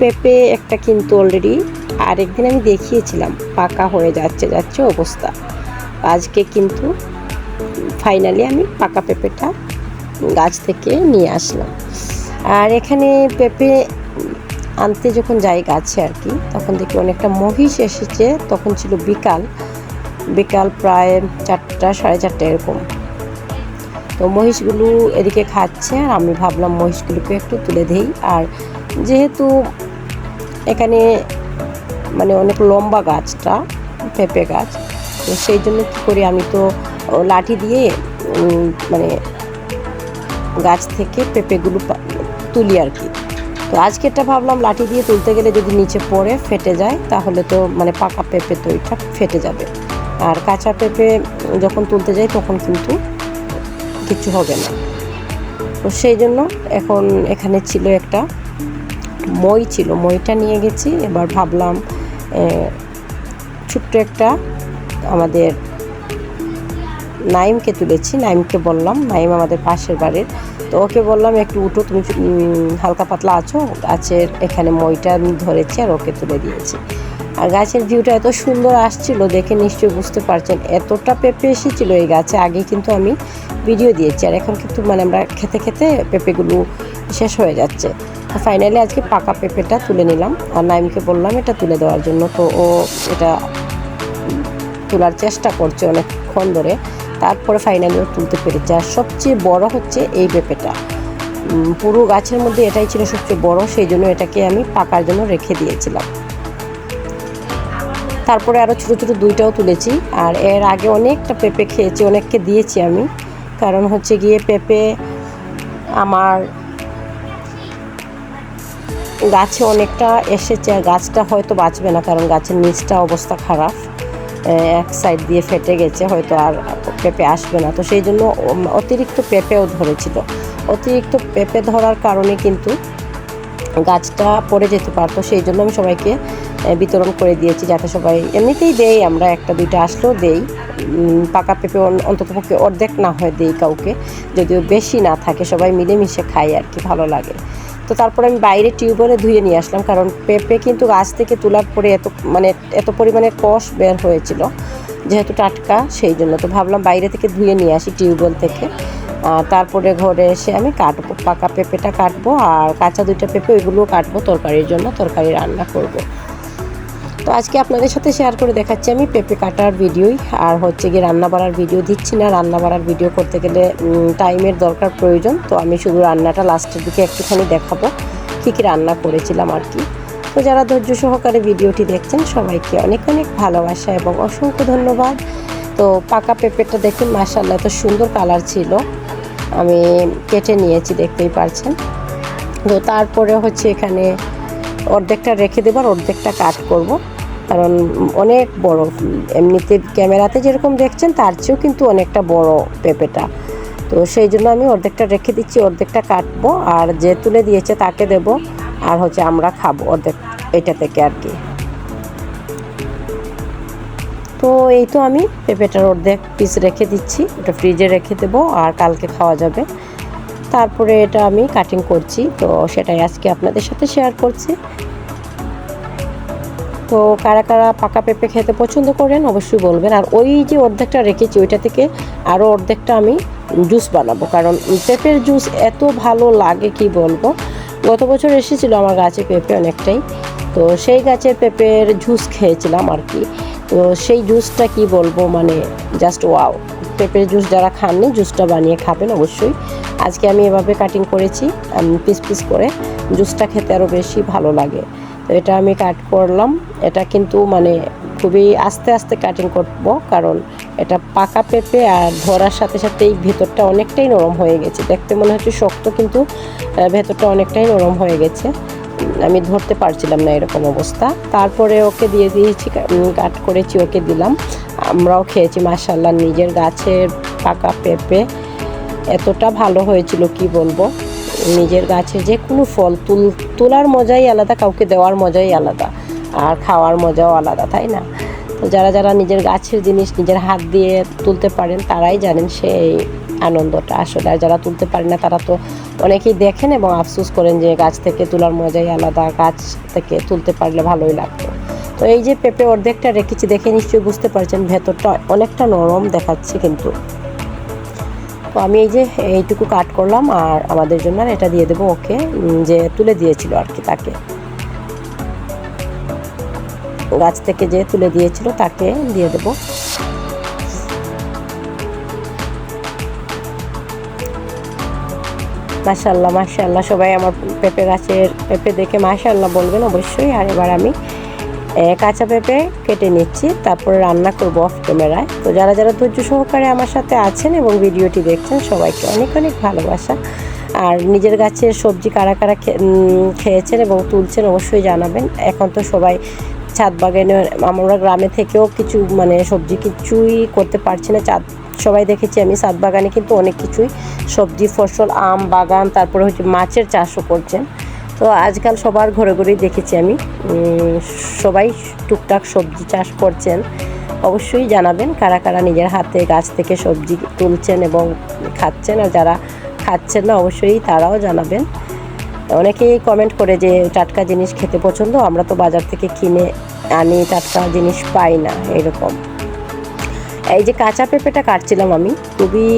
পেঁপে একটা কিন্তু অলরেডি আরেকদিন আমি দেখিয়েছিলাম, পাকা হয়ে যাচ্ছে যাচ্ছে অবস্থা। আজকে কিন্তু ফাইনালি আমি পাকা পেঁপেটা গাছ থেকে নিয়ে আসলাম। আর এখানে পেঁপে আনতে যখন যাই গাছে আর কি, তখন দেখি অনেকটা মহিষ এসেছে, তখন ছিল বিকাল। বিকাল প্রায় চারটা, সাড়ে চারটা এরকম। তো মহিষগুলো এদিকে খাচ্ছে, আর আমি ভাবলাম মহিষগুলোকে একটু তুলে দিই। আর যেহেতু এখানে মানে অনেক লম্বা গাছটা, পেঁপে গাছ। তো সেই জন্য কী করি আমি তো লাঠি দিয়ে মানে গাছ থেকে পেঁপেগুলো তুলি আর কি। তো আজকেরটা ভাবলাম লাঠি দিয়ে তুলতে গেলে যদি নিচে পড়ে, ফেটে যায়, তাহলে তো মানে পাকা পেঁপে তো ওইটা ফেটে যাবে। আর কাঁচা পেঁপে যখন তুলতে যাই, তখন কিন্তু কিছু হবে না। তো সেই জন্য এখন এখানে ছিল একটা মই ছিল, মইটা নিয়ে গেছি। এবার ভাবলাম ছোট্ট একটা আমাদের নাইমকে তুলেছি। নাইমকে বললাম, নাইম আমাদের পাশের বাড়ির। তো ওকে বললাম, একটু উঠো, তুমি হালকা পাতলা আছো। গাছের এখানে মইটা ধরেছি আর ওকে তুলে দিয়েছি। আর গাছের ভিউটা এত সুন্দর আসছিল দেখে নিশ্চয়ই বুঝতে পারছেন, এতটা পেঁপে এসেছিল এই গাছে। আগে কিন্তু আমি ভিডিও দিয়েছি, আর এখন কিন্তু মানে আমরা খেতে খেতে পেঁপেগুলো শেষ হয়ে যাচ্ছে। ফাইনালি আজকে পাকা পেঁপেটা তুলে নিলাম। আর নাইমকে বললাম, এটা তুলে দেওয়ার জন্য। তো ও এটা তোলার চেষ্টা করছে অনেকক্ষণ ধরে। তারপরে ফাইনালি ও তুলতে পেরেছে। আর সবচেয়ে বড় হচ্ছে এই পেঁপেটা। পুরো গাছের মধ্যে এটাই ছিল সবচেয়ে বড়, সেই জন্য এটাকে আমি পাকার জন্য রেখে দিয়েছিলাম। তারপরে আরও ছোটো ছোটো দুইটাও তুলেছি। আর এর আগে অনেকটা পেঁপে খেয়েছি, অনেককে দিয়েছি আমি। কারণ হচ্ছে গিয়ে পেঁপে আমার গাছে অনেকটা এসেছে গাছটা হয়তো বাঁচবে না, কারণ গাছের নিচটা অবস্থা খারাপ। এক সাইড দিয়ে ফেটে গেছে, হয়তো আর পেঁপে আসবে না। তো সেই জন্য অতিরিক্ত পেঁপেও ধরেছিল। অতিরিক্ত পেঁপে ধরার কারণে কিন্তু গাছটা পড়ে যেতে পারতো। সেই জন্য আমি সবাইকে বিতরণ করে দিয়েছি, যাতে সবাই এমনিতেই দেই, আমরা একটা, দুইটা আসলেও দেই। পাকা পেঁপে অন- অন্ততপক্ষে অর্ধেক না হয় দেই কাউকে। যদিও বেশি না থাকে, সবাই মিলেমিশে খাই আর কি, ভালো লাগে। তো তারপরে আমি বাইরে টিউবওয়েলে ধুয়ে নিয়ে আসলাম, কারণ পেঁপে কিন্তু গাছ থেকে তোলার পরে এত মানে এত পরিমাণে কষ বের হয়েছিল, যেহেতু টাটকা সেই জন্য তো ভাবলাম বাইরে থেকে ধুয়ে নিয়ে আসি টিউবওয়েল থেকে তারপরে ঘরে এসে আমি কাটবো, পাকা পেঁপেটা কাটবো, আর কাঁচা দুইটা পেঁপে ওইগুলোও কাটবো তরকারির জন্য, তরকারি রান্না করব। তো আজকে আপনাদের সাথে শেয়ার করে দেখাচ্ছি আমি পেঁপে কাটার ভিডিওই। আর হচ্ছে গিয়ে রান্না বাড়ার ভিডিও দিচ্ছি না, রান্না বাড়ার ভিডিও করতে গেলে টাইমের দরকার প্রয়োজন। তো আমি শুধু রান্নাটা লাস্টের দিকে একটুখানি দেখাবো, কী কী রান্না করেছিলাম আর কি। তো যারা ধৈর্য সহকারে ভিডিওটি দেখছেন, সবাইকে অনেক অনেক ভালোবাসা এবং অসংখ্য ধন্যবাদ। তো পাকা পেঁপেটা দেখুন মাসাল্লাহ এত সুন্দর কালার ছিল। আমি কেটে নিয়েছি, দেখতেই পারছেন। তো তারপরে হচ্ছে এখানে অর্ধেকটা রেখে দেবার অর্ধেকটা কাট করব। কারণ অনেক বড়, এমনিতে ক্যামেরাতে যেরকম দেখছেন, তার চেয়েও কিন্তু অনেকটা বড় পেঁপেটা। তো সেই জন্য আমি অর্ধেকটা রেখে দিচ্ছি, অর্ধেকটা কাটবো, আর যে তুলে দিয়েছে তাকে দেব, আর হচ্ছে আমরা খাব অর্ধেক এটা থেকে আর কি। তো এই তো আমি পেঁপেটার অর্ধেক পিস রেখে দিচ্ছি, ওটা ফ্রিজে রেখে দেবো, আর কালকে খাওয়া যাবে। তারপরে এটা আমি কাটিং করছি, তো সেটাই আজকে আপনাদের সাথে শেয়ার করছি। তো কারা কারা পাকা পেঁপে খেতে পছন্দ করেন অবশ্যই বলবেন। আর ওই যে অর্ধেকটা রেখেছি, ওইটা থেকে আরও অর্ধেকটা আমি জুস বানাবো। কারণ পেঁপের জুস এত ভালো লাগে, কি বলব? গত বছর এসেছিল আমার গাছে পেঁপে অনেকটাই। তো সেই গাছের পেঁপের জুস খেয়েছিলাম আর কি। তো সেই জুসটা কি বলব মানে জাস্ট ওয়াও পেঁপের জুস যারা খাননি, জুসটা বানিয়ে খাবেন অবশ্যই। আজকে আমি এভাবে কাটিং করেছি পিস পিস করে। জুসটা খেতে আরও বেশি ভালো লাগে। তো এটা আমি কাট করলাম। এটা কিন্তু মানে খুবই আস্তে আস্তে কাটিং করব, কারণ এটা পাকা পেঁপে আর ধরার সাথে সাথে এই ভেতরটা অনেকটাই নরম হয়ে গেছে। দেখতে মনে হচ্ছে শক্ত, কিন্তু ভেতরটা অনেকটাই নরম হয়ে গেছে। আমি ধরতে পারছিলাম না এরকম অবস্থা। তারপরে ওকে দিয়ে দিয়েছি কাট করেছি, ওকে দিলাম। আমরাও খেয়েছি মাসাল্লাহ নিজের গাছের পাকা পেঁপে। এতটা ভালো হয়েছিল, কি বলব? নিজের গাছে যে কোনো ফল তুল, তোলার মজাই আলাদা, কাউকে দেওয়ার মজাই আলাদা। আর খাওয়ার মজাও আলাদা, তাই না? তো যারা যারা নিজের গাছের জিনিস নিজের হাত দিয়ে তুলতে পারেন, তারাই জানেন সেই আনন্দটা আসলে। আর যারা তুলতে পারেন না, তারা তো অনেকেই দেখেন এবং আফসোস করেন যে গাছ থেকে তোলার মজাই আলাদা, গাছ থেকে তুলতে পারলে ভালোই লাগতো। তো এই যে পেঁপে অর্ধেকটা রেখেছি, দেখে নিশ্চয়ই বুঝতে পারছেন, ভেতরটা অনেকটা নরম দেখাচ্ছে কিন্তু। তো আমি এই যে এইটুকু কাট করলাম আর আমাদের জন্য এটা দিয়ে দেবো ওকে যে তুলে দিয়েছিল আর কি তাকে। গাছ থেকে যে তুলে দিয়েছিল তাকে দিয়ে দেবো। মাশাল্লাহ মাশাল্লাহ, সবাই আমার পেঁপে গাছের পেঁপে দেখে মাশাল্লাহ বলবেন অবশ্যই। আর এবার আমি কাঁচা পেঁপে কেটে নিচ্ছি, তারপরে রান্না করব অফ ক্যামেরায় তো যারা যারা ধৈর্য সহকারে আমার সাথে আছেন এবং ভিডিওটি দেখছেন, সবাইকে অনেক অনেক ভালোবাসা। আর নিজের গাছের সবজি কারা কারা খেয়েছেন এবং তুলছেন অবশ্যই জানাবেন। এখন তো সবাই ছাদ বাগানে, আমরা গ্রামে থেকেও কিছু মানে সবজি কিছুই করতে পারছি না। চাঁদ সবাই দেখেছি আমি ছাদ বাগানে কিন্তু অনেক কিছুই। সবজি, ফসল, আম, বাগান, তারপরে হচ্ছে মাছের চাষও করছেন। তো আজকাল সবার ঘরে ঘরেই দেখেছি আমি। সবাই টুকটাক সবজি চাষ করছেন। অবশ্যই জানাবেন কারা কারা নিজের হাতে গাছ থেকে সবজি তুলছেন এবং খাচ্ছেন, আর যারা খাচ্ছেন না অবশ্যই তারাও জানাবেন। অনেকেই কমেন্ট করে যে টাটকা জিনিস খেতে পছন্দ, আমরা তো বাজার থেকে কিনে আনি, টাটকা জিনিস পাই না, এরকম। এই যে কাঁচা পেঁপেটা কাটছিলাম আমি, খুবই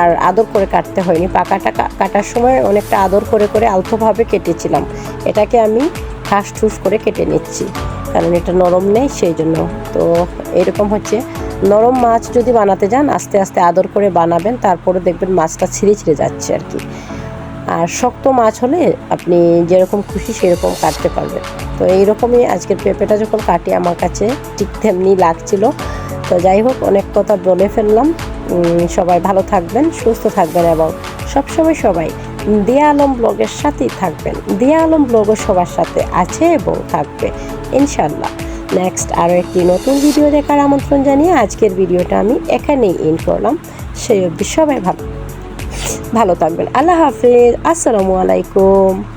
আর আদর করে কাটতে হয়নি। পাকাটা কাটার সময় অনেকটা আদর করে করে আলতোভাবে কেটেছিলাম। এটাকে আমি ঠাস ঠুস করে কেটে নিচ্ছি, কারণ এটা নরম নেই সেই জন্য তো এরকম হচ্ছে, নরম মাছ যদি বানাতে যান, আস্তে আস্তে আদর করে বানাবেন, তারপরে দেখবেন মাছটা ছিঁড়ে ছিঁড়ে যাচ্ছে আর কি। আর শক্ত মাছ হলে আপনি যেরকম খুশি সেরকম কাটতে পারবেন। তো এইরকমই আজকের পেঁপেটা যখন কাটি, আমার কাছে ঠিক তেমনি লাগছিল। তো যাই হোক, অনেক কথা বলে ফেললাম। সবাই ভালো থাকবেন, সুস্থ থাকবেন এবং সবসময় সবাই দিয়া আলম ব্লগের সাথেই থাকবেন। দিয়া আলম ব্লগও সবার সাথে আছে এবং থাকবে ইনশাল্লাহ নেক্সট আরও একটি নতুন ভিডিও দেখার আমন্ত্রণ জানিয়ে আজকের ভিডিওটা আমি এখানেই ইন করলাম। সেই সবাই ভালো ভালো থাকবেন। আল্লাহ হাফিজ। আসসালামু আলাইকুম।